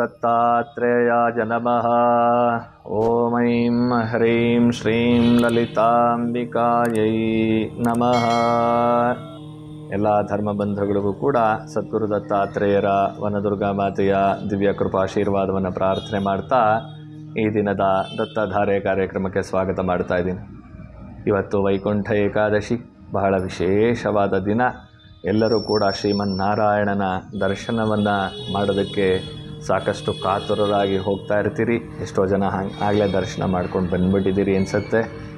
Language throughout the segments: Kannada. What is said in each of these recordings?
दत्तात्रेयाय नमः ॐ ऐं ह्रीं श्रीं ಲಲಿತಾಂಬಿಕಾಯೈ ನಮಃ ಎಲ್ಲ ಧರ್ಮ ಬಂಧುಗಳಿಗೂ ಕೂಡ ಸದ್ಗುರು ದತ್ತಾತ್ರೇಯರ ವನದುರ್ಗಾ ಮಾತೆಯ ದಿವ್ಯ ಕೃಪಾಶೀರ್ವಾದವನ್ನು ಪ್ರಾರ್ಥನೆ ಮಾಡ್ತಾ ಈ ದಿನದ ದತ್ತಧಾರೆ ಕಾರ್ಯಕ್ರಮಕ್ಕೆ ಸ್ವಾಗತ ಮಾಡ್ತಾ ಇದ್ದೀನಿ ಇವತ್ತು ವೈಕುಂಠ ಏಕಾದಶಿ ಬಹಳ ವಿಶೇಷವಾದ ದಿನ ಎಲ್ಲರೂ ಕೂಡ ಶ್ರೀಮನ್ನಾರಾಯಣನ ದರ್ಶನವನ್ನು ಮಾಡೋದಕ್ಕೆ ಸಾಕಷ್ಟು ಕಾತುರರಾಗಿ ಹೋಗ್ತಾ ಇರ್ತೀರಿ. ಎಷ್ಟೋ ಜನ ಹಂಗೆ ಆಗಲೇ ದರ್ಶನ ಮಾಡ್ಕೊಂಡು ಬಂದ್ಬಿಟ್ಟಿದ್ದೀರಿ ಅನಿಸುತ್ತೆ.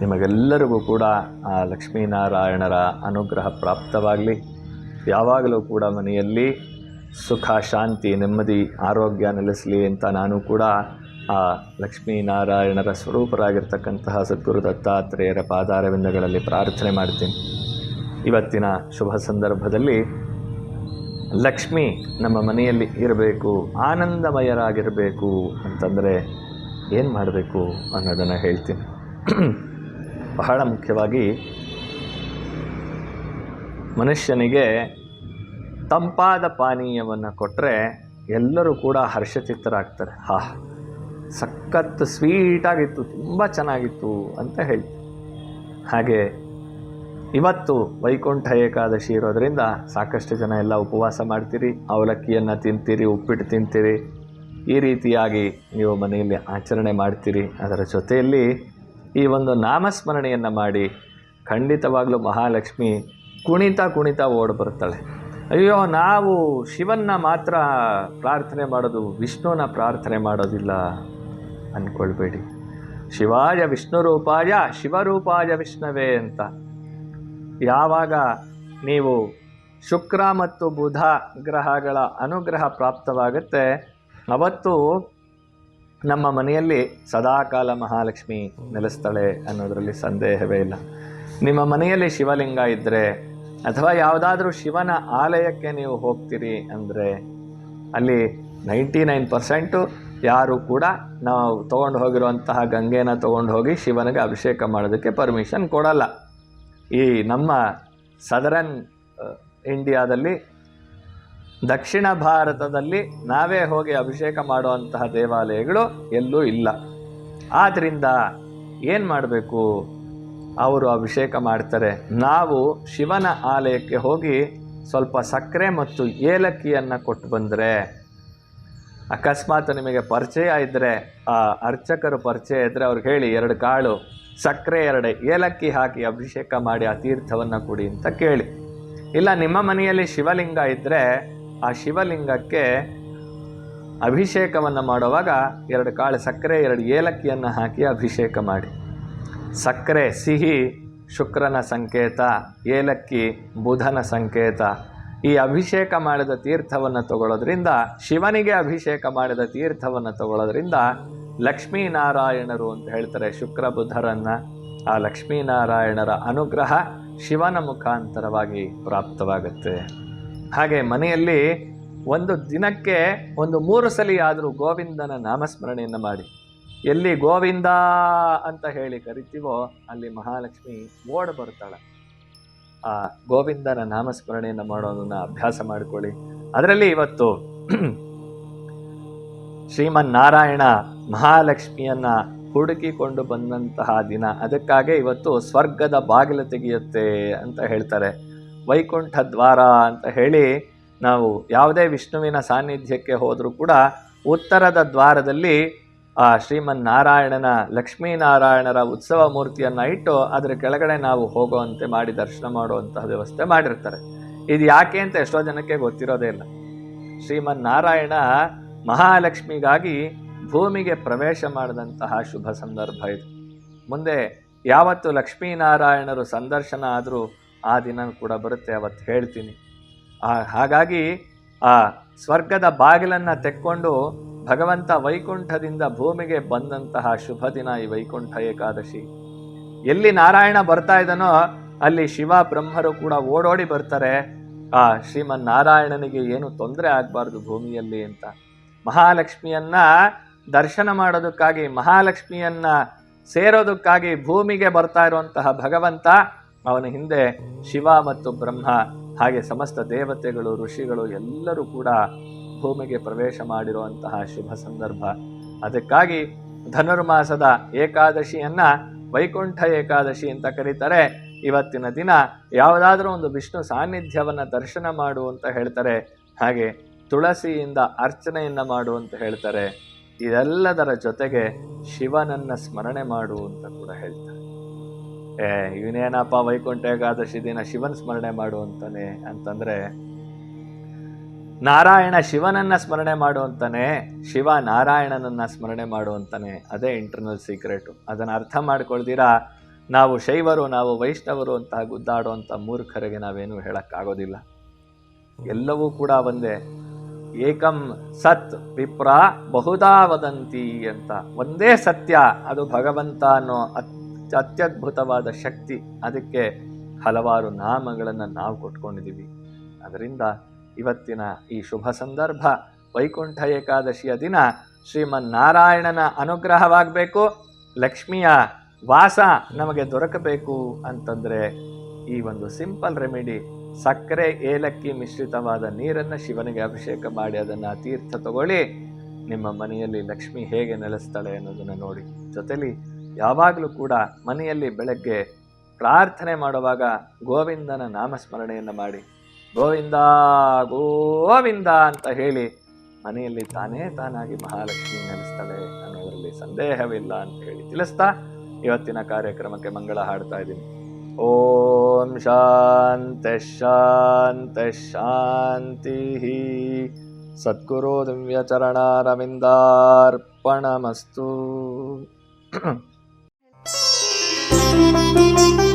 ನಿಮಗೆಲ್ಲರಿಗೂ ಕೂಡ ಆ ಲಕ್ಷ್ಮೀನಾರಾಯಣರ ಅನುಗ್ರಹ ಪ್ರಾಪ್ತವಾಗಲಿ. ಯಾವಾಗಲೂ ಕೂಡ ಮನೆಯಲ್ಲಿ ಸುಖ, ಶಾಂತಿ, ನೆಮ್ಮದಿ, ಆರೋಗ್ಯ ನೆಲೆಸಲಿ ಅಂತ ನಾನು ಕೂಡ ಆ ಲಕ್ಷ್ಮೀನಾರಾಯಣರ ಸ್ವರೂಪರಾಗಿರ್ತಕ್ಕಂತಹ ಸದ್ಗುರು ದತ್ತಾತ್ರೇಯರ ಪಾದಾರವಿಂದಗಳಲ್ಲಿ ಪ್ರಾರ್ಥನೆ ಮಾಡ್ತೀನಿ. ಇವತ್ತಿನ ಶುಭ ಸಂದರ್ಭದಲ್ಲಿ ಲಕ್ಷ್ಮಿ ನಮ್ಮ ಮನೆಯಲ್ಲಿ ಇರಬೇಕು, ಆನಂದಮಯರಾಗಿರಬೇಕು ಅಂತಂದರೆ ಏನು ಮಾಡಬೇಕು ಅನ್ನೋದನ್ನು ಹೇಳ್ತೀನಿ. ಬಹಳ ಮುಖ್ಯವಾಗಿ ಮನುಷ್ಯನಿಗೆ ತಂಪಾದ ಪಾನೀಯವನ್ನು ಕೊಟ್ಟರೆ ಎಲ್ಲರೂ ಕೂಡ ಹರ್ಷಚಿತ್ತರಾಗ್ತಾರೆ. ಹಾ ಸಖತ್ತು ಸ್ವೀಟಾಗಿತ್ತು ತುಂಬ ಚೆನ್ನಾಗಿತ್ತು ಅಂತ ಹೇಳ್ತೀವಿ ಹಾಗೆ ಇವತ್ತು ವೈಕುಂಠ ಏಕಾದಶಿ ಇರೋದರಿಂದ ಸಾಕಷ್ಟು ಜನ ಎಲ್ಲ ಉಪವಾಸ ಮಾಡ್ತೀರಿ, ಅವಲಕ್ಕಿಯನ್ನು ತಿಂತೀರಿ, ಉಪ್ಪಿಟ್ಟು ತಿಂತೀರಿ. ಈ ರೀತಿಯಾಗಿ ನೀವು ಮನೆಯಲ್ಲಿ ಆಚರಣೆ ಮಾಡ್ತೀರಿ. ಅದರ ಜೊತೆಯಲ್ಲಿ ಈ ಒಂದು ನಾಮಸ್ಮರಣೆಯನ್ನು ಮಾಡಿ ಖಂಡಿತವಾಗಲೂ ಮಹಾಲಕ್ಷ್ಮಿ ಕುಣಿತ ಕುಣಿತ ಓಡಿ ಬರ್ತಾಳೆ ಅಯ್ಯೋ, ನಾವು ಶಿವನ್ನ ಮಾತ್ರ ಪ್ರಾರ್ಥನೆ ಮಾಡೋದು ವಿಷ್ಣುವನ್ನ ಪ್ರಾರ್ಥನೆ ಮಾಡೋದಿಲ್ಲ ಅಂದ್ಕೊಳ್ಬೇಡಿ ಶಿವಾಯ ವಿಷ್ಣು ರೂಪಾಯ ಶಿವರೂಪಾಯ ವಿಷ್ಣವೇ ಅಂತ. ಯಾವಾಗ ನೀವು ಶುಕ್ರ ಮತ್ತು ಬುಧ ಗ್ರಹಗಳ ಅನುಗ್ರಹ ಪ್ರಾಪ್ತವಾಗುತ್ತೆ, ಅವತ್ತು ನಮ್ಮ ಮನೆಯಲ್ಲಿ ಸದಾಕಾಲ ಮಹಾಲಕ್ಷ್ಮಿ ನೆಲೆಸ್ತಾಳೆ ಅನ್ನೋದರಲ್ಲಿ ಸಂದೇಹವೇ ಇಲ್ಲ. ನಿಮ್ಮ ಮನೆಯಲ್ಲಿ ಶಿವಲಿಂಗ ಇದ್ದರೆ ಅಥವಾ ಯಾವುದಾದ್ರೂ ಶಿವನ ಆಲಯಕ್ಕೆ ನೀವು ಹೋಗ್ತೀರಿ ಅಂದರೆ ಅಲ್ಲಿ ನೈಂಟಿ ನೈನ್ ಪರ್ಸೆಂಟು ಯಾರು ಕೂಡ ನಾವು ತೊಗೊಂಡು ಹೋಗಿರುವಂತಹ ಗಂಗೆನ ತೊಗೊಂಡು ಹೋಗಿ ಶಿವನಿಗೆ ಅಭಿಷೇಕ ಮಾಡೋದಕ್ಕೆ ಪರ್ಮಿಷನ್ ಕೊಡಲ್ಲ. ಈ ನಮ್ಮ ಸದರನ್ ಇಂಡಿಯಾದಲ್ಲಿ ದಕ್ಷಿಣ ಭಾರತದಲ್ಲಿ ನಾವೇ ಹೋಗಿ ಅಭಿಷೇಕ ಮಾಡುವಂತಹ ದೇವಾಲಯಗಳು ಎಲ್ಲೂ ಇಲ್ಲ. ಆದ್ದರಿಂದ ಏನು ಮಾಡಬೇಕು? ಅವರು ಅಭಿಷೇಕ ಮಾಡ್ತಾರೆ. ನಾವು ಶಿವನ ಆಲಯಕ್ಕೆ ಹೋಗಿ ಸ್ವಲ್ಪ ಸಕ್ಕರೆ ಮತ್ತು ಏಲಕ್ಕಿಯನ್ನು ಕೊಟ್ಟು ಬಂದರೆ, ಅಕಸ್ಮಾತ್ ನಿಮಗೆ ಪರಿಚಯ ಇದ್ದರೆ ಆ ಅರ್ಚಕರು ಪರಿಚಯ ಇದ್ದರೆ ಅವ್ರಿಗೆ ಹೇಳಿ ಎರಡು ಕಾಳು. ಸಕ್ಕರೆ ಎರಡೆ, ಏಲಕ್ಕಿ ಹಾಕಿ ಅಭಿಷೇಕ ಮಾಡಿ ಆ ತೀರ್ಥವನ್ನು ಕೊಡಿ ಅಂತ ಕೇಳಿ. ಇಲ್ಲ, ನಿಮ್ಮ ಮನೆಯಲ್ಲಿ ಶಿವಲಿಂಗ ಇದ್ದರೆ ಆ ಶಿವಲಿಂಗಕ್ಕೆ ಅಭಿಷೇಕವನ್ನು ಮಾಡುವಾಗ ಎರಡು ಕಾಳು ಸಕ್ಕರೆ ಎರಡು ಏಲಕ್ಕಿಯನ್ನು ಹಾಕಿ ಅಭಿಷೇಕ ಮಾಡಿ. ಸಕ್ಕರೆ ಸಿಹಿ, ಶುಕ್ರನ ಸಂಕೇತ, ಏಲಕ್ಕಿ, ಬುಧನ ಸಂಕೇತ ಈ ಅಭಿಷೇಕ ಮಾಡಿದ ತೀರ್ಥವನ್ನು ತಗೊಳ್ಳೋದ್ರಿಂದ ಶಿವನಿಗೆ ಅಭಿಷೇಕ ಮಾಡಿದ ತೀರ್ಥವನ್ನು ತಗೊಳ್ಳೋದ್ರಿಂದ ಲಕ್ಷ್ಮೀನಾರಾಯಣರು ಅಂತ ಹೇಳ್ತಾರೆ ಶುಕ್ರ ಬುಧರನ್ನು. ಆ ಲಕ್ಷ್ಮೀನಾರಾಯಣರ ಅನುಗ್ರಹ ಶಿವನ ಮುಖಾಂತರವಾಗಿ ಪ್ರಾಪ್ತವಾಗುತ್ತೆ. ಹಾಗೆ ಮನೆಯಲ್ಲಿ ಒಂದು ದಿನಕ್ಕೆ ಒಂದು ಮೂರು ಸಲ ಆದರೂ ಗೋವಿಂದನ ನಾಮಸ್ಮರಣೆಯನ್ನು ಮಾಡಿ. ಎಲ್ಲಿ ಗೋವಿಂದ ಅಂತ ಹೇಳಿ ಕರಿತೀವೋ ಅಲ್ಲಿ ಮಹಾಲಕ್ಷ್ಮಿ ಓಡ್ ಬರ್ತಾಳೆ. ಆ ಗೋವಿಂದನ ನಾಮಸ್ಮರಣೆಯನ್ನು ಮಾಡೋದನ್ನು ಅಭ್ಯಾಸ ಮಾಡಿಕೊಳ್ಳಿ. ಅದರಲ್ಲಿ ಇವತ್ತು ಶ್ರೀಮನ್ನಾರಾಯಣ ಮಹಾಲಕ್ಷ್ಮಿಯನ್ನು ಹುಡುಕಿಕೊಂಡು ಬಂದಂತಹ ದಿನ. ಅದಕ್ಕಾಗೇ ಇವತ್ತು ಸ್ವರ್ಗದ ಬಾಗಿಲು ತೆಗೆಯುತ್ತೆ ಅಂತ ಹೇಳ್ತಾರೆ. ವೈಕುಂಠ ದ್ವಾರ ಅಂತ ಹೇಳಿ ನಾವು ಯಾವುದೇ ವಿಷ್ಣುವಿನ ಸಾನ್ನಿಧ್ಯಕ್ಕೆ ಹೋದರೂ ಕೂಡ ಉತ್ತರದ ದ್ವಾರದಲ್ಲಿ ಆ ಶ್ರೀಮನ್ನಾರಾಯಣನ ಲಕ್ಷ್ಮೀನಾರಾಯಣರ ಉತ್ಸವ ಮೂರ್ತಿಯನ್ನು ಇಟ್ಟು ಅದರ ಕೆಳಗಡೆ ನಾವು ಹೋಗುವಂತೆ ಮಾಡಿ ದರ್ಶನ ಮಾಡುವಂತಹ ವ್ಯವಸ್ಥೆ ಮಾಡಿರ್ತಾರೆ. ಇದು ಯಾಕೆ ಅಂತ ಎಷ್ಟೋ ಜನಕ್ಕೆ ಗೊತ್ತಿರೋದೇ ಇಲ್ಲ. ಶ್ರೀಮನ್ನಾರಾಯಣ ಮಹಾಲಕ್ಷ್ಮಿಗಾಗಿ ಭೂಮಿಗೆ ಪ್ರವೇಶ ಮಾಡಿದಂತಹ ಶುಭ ಸಂದರ್ಭ ಇದು. ಮುಂದೆ ಯಾವತ್ತು ಲಕ್ಷ್ಮೀನಾರಾಯಣರು ಸಂದರ್ಶನ ಆದರೂ ಆ ದಿನ ಕೂಡ ಬರುತ್ತೆ, ಅವತ್ತು ಹೇಳ್ತೀನಿ. ಹಾಗಾಗಿ ಆ ಸ್ವರ್ಗದ ಬಾಗಿಲನ್ನು ತೆಕ್ಕೊಂಡು ಭಗವಂತ ವೈಕುಂಠದಿಂದ ಭೂಮಿಗೆ ಬಂದಂತಹ ಶುಭ ದಿನ ಈ ವೈಕುಂಠ ಏಕಾದಶಿ. ಎಲ್ಲಿ ನಾರಾಯಣ ಬರ್ತಾ ಇದ್ದಾನೋ ಅಲ್ಲಿ ಶಿವ ಬ್ರಹ್ಮರು ಕೂಡ ಓಡೋಡಿ ಬರ್ತಾರೆ. ಆ ಶ್ರೀಮನ್ ನಾರಾಯಣನಿಗೆ ಏನು ತೊಂದರೆ ಆಗಬಾರ್ದು ಭೂಮಿಯಲ್ಲಿ ಅಂತ. ಮಹಾಲಕ್ಷ್ಮಿಯನ್ನ ದರ್ಶನ ಮಾಡೋದಕ್ಕಾಗಿ, ಮಹಾಲಕ್ಷ್ಮಿಯನ್ನ ಸೇರೋದಕ್ಕಾಗಿ ಭೂಮಿಗೆ ಬರ್ತಾ ಇರುವಂತಹ ಭಗವಂತ, ಅವನ ಹಿಂದೆ ಶಿವ ಮತ್ತು ಬ್ರಹ್ಮ, ಹಾಗೆ ಸಮಸ್ತ ದೇವತೆಗಳು, ಋಷಿಗಳು ಎಲ್ಲರೂ ಕೂಡ ಭೂಮಿಗೆ ಪ್ರವೇಶ ಮಾಡಿರುವಂತಹ ಶುಭ ಸಂದರ್ಭ. ಅದಕ್ಕಾಗಿ ಧನುರ್ಮಾಸದ ಏಕಾದಶಿಯನ್ನ, ವೈಕುಂಠ ಏಕಾದಶಿ ಅಂತ ಕರೀತಾರೆ. ಇವತ್ತಿನ ದಿನ ಯಾವುದಾದ್ರೂ ಒಂದು ವಿಷ್ಣು ಸಾನ್ನಿಧ್ಯವನ್ನು ದರ್ಶನ ಮಾಡು ಅಂತ ಹೇಳ್ತಾರೆ. ಹಾಗೆ ತುಳಸಿಯಿಂದ ಅರ್ಚನೆಯನ್ನು ಮಾಡು ಅಂತ ಹೇಳ್ತಾರೆ. ಇದೆಲ್ಲದರ ಜೊತೆಗೆ ಶಿವನನ್ನ ಸ್ಮರಣೆ ಮಾಡು ಅಂತ ಕೂಡ ಹೇಳ್ತಾರೆ. ಏ, ಇವನೇನಪ್ಪ ವೈಕುಂಠ ಏಕಾದಶಿ ದಿನ ಶಿವನ ಸ್ಮರಣೆ ಮಾಡು ಅಂತಾನೆ ಅಂತಂದ್ರೆ, ನಾರಾಯಣ ಶಿವನನ್ನ ಸ್ಮರಣೆ ಮಾಡು ಅಂತಾನೆ, ಶಿವ ನಾರಾಯಣನನ್ನ ಸ್ಮರಣೆ ಮಾಡು ಅಂತಾನೆ, ಅದೇ ಇಂಟರ್ನಲ್ ಸೀಕ್ರೆಟು ಅದನ್ನು ಅರ್ಥ ಮಾಡ್ಕೊಳ್ದಿರಾ ನಾವು ಶೈವರು, ನಾವು ವೈಷ್ಣವರು ಅಂತ ಗುದ್ದಾಡುವಂಥ ಮೂರ್ಖರಿಗೆ ನಾವೇನು ಹೇಳೋಕ್ಕಾಗೋದಿಲ್ಲ. ಎಲ್ಲವೂ ಕೂಡ ಒಂದೇ. ಏಕಂ ಸತ್ ವಿಪ್ರ ಬಹುದಾ ವದಂತಿ ಅಂತ. ಒಂದೇ ಸತ್ಯ, ಅದು ಭಗವಂತ ಅನ್ನೋ ಅತ್, ಅತ್ಯದ್ಭುತವಾದ ಶಕ್ತಿ. ಅದಕ್ಕೆ ಹಲವಾರು ನಾಮಗಳನ್ನು ನಾವು ಕೊಟ್ಕೊಂಡಿದ್ದೀವಿ ಅದರಿಂದ ಇವತ್ತಿನ ಈ ಶುಭ ಸಂದರ್ಭ ವೈಕುಂಠ ಏಕಾದಶಿಯ ದಿನ ಶ್ರೀಮನ್ನಾರಾಯಣನ ಅನುಗ್ರಹವಾಗಬೇಕು. ಲಕ್ಷ್ಮಿಯ ವಾಸ ನಮಗೆ ದೊರಕಬೇಕು ಅಂತಂದರೆ ಈ ಒಂದು ಸಿಂಪಲ್ ರೆಮಿಡಿ ಸಕ್ಕರೆ ಏಲಕ್ಕಿ ಮಿಶ್ರಿತವಾದ ನೀರನ್ನು ಶಿವನಿಗೆ ಅಭಿಷೇಕ ಮಾಡಿ ಅದನ್ನು ತೀರ್ಥ ತಗೊಳ್ಳಿ. ನಿಮ್ಮ ಮನೆಯಲ್ಲಿ ಲಕ್ಷ್ಮಿ ಹೇಗೆ ನೆಲೆಸ್ತಾಳೆ ಅನ್ನೋದನ್ನು ನೋಡಿ. ಜೊತೆಲಿ ಯಾವಾಗಲೂ ಕೂಡ ಮನೆಯಲ್ಲಿ ಬೆಳಗ್ಗೆ ಪ್ರಾರ್ಥನೆ ಮಾಡುವಾಗ ಗೋವಿಂದನ ನಾಮಸ್ಮರಣೆಯನ್ನು ಮಾಡಿ. ಗೋವಿಂದ ಗೋವಿಂದ ಅಂತ ಹೇಳಿ ಮನೆಯಲ್ಲಿ ತಾನೇ ತಾನಾಗಿ ಮಹಾಲಕ್ಷ್ಮಿ ನೆಲೆಸ್ತಾಳೆ ಅನ್ನೋದರಲ್ಲಿ ಸಂದೇಹವಿಲ್ಲ ಅಂತ ಹೇಳಿ ತಿಳಿಸ್ತಾ ಇವತ್ತಿನ ಕಾರ್ಯಕ್ರಮಕ್ಕೆ ಮಂಗಳ ಹಾಡ್ತಾ ಇದ್ದೀನಿ. ॐ शान्त्यशान्त्यः सद्गुरो दिव्यचरणारविन्दार्पणमस्तु।